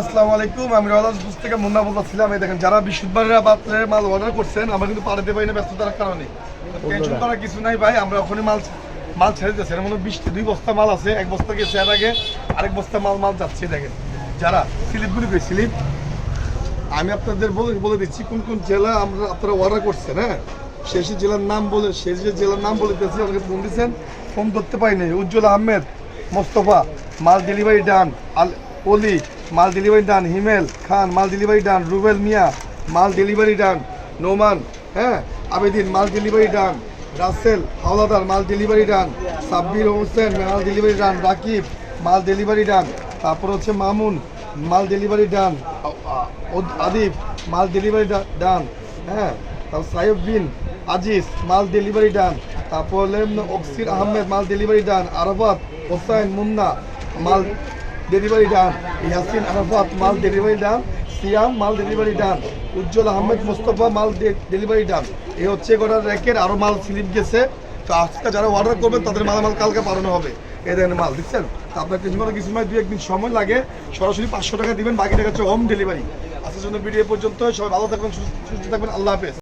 আসসালামু আলাইকুম। আমি রওয়ালাজপুর থেকে মুন্না বলছিলাম এই দেখেন যারা বৃহস্পতিবারের পাত্রের মাল অর্ডার করছেন আমরা কিন্তু পাঠাতে পারি না ব্যস্ততার কারণে। টেনশন করার কিছু নাই ভাই আমরা ওখানে মাল মাল ছেড়ে দিচ্ছি এর মধ্যে বৃষ্টি দুই বস্তা মাল আছে এক বস্তা গেছে এর আগে আরেক বস্তা মাল মাল যাচ্ছে দেখেন। যারা স্লিপগুলি কই স্লিপ? আমি আপনাদের বলে বলে দিচ্ছি কোন কোন জেলা আমরা আপনারা অর্ডার করছেন হ্যাঁ? সেই জেলার নাম বলে সেই সেই জেলার নাম বলে দিয়েছি আমাকে ফোন দিচ্ছেন ফোন করতে পারিনি। উজ্জ্বল আহমেদ মোস্তফা মাল ডেলিভারি ডান আল অলি মাল ডেলিভারি ডান হিমেল খান মাল ডেলিভারি ডান রুবেল মিয়া মাল ডেলিভারি ডান নোমান হ্যাঁ আবেদিন মাল ডেলিভারি ডান রাসেল হাওলাদার মাল ডেলিভারি ডান সাব্বির হোসেন মাল ডেলিভারি ডান রাকিব মাল ডেলিভারি ডান তারপর হচ্ছে মামুন মাল ডেলিভারি ডান আদিব মাল ডেলিভারি ডান হ্যাঁ তারপর সাহেব বিন আজিজ মাল ডেলিভারি ডান তারপর অক্সির আহমেদ মাল ডেলিভারি ডান আরাফাত হোসাইন মুন্না মাল ডেলিভারি ডান ইয়াসিন আরাফাত মাল ডেলিভারি ডান সিয়াম মাল ডেলিভারি ডান উজ্জ্বল আহমেদ মোস্তফা, মাল ডেলিভারি ডান এই হচ্ছে গোটা র্যাকের আরও মাল স্লিপ গেছে। তো আজকে যারা অর্ডার করবেন, তাদের মালামাল কালকে পাঠানো হবে। এই দেখেন মাল, দেখছেন? আপনার টেনশন করার কিছু নয় দু একদিন সময় লাগে। সরাসরি পাঁচশো টাকা দিবেন, বাকি টাকা হচ্ছে হোম ডেলিভারি আজকের জন্য ভিডিও পর্যন্ত সবাই ভালো থাকবেন সুস্থ থাকবেন। আল্লাহ হাফেজ।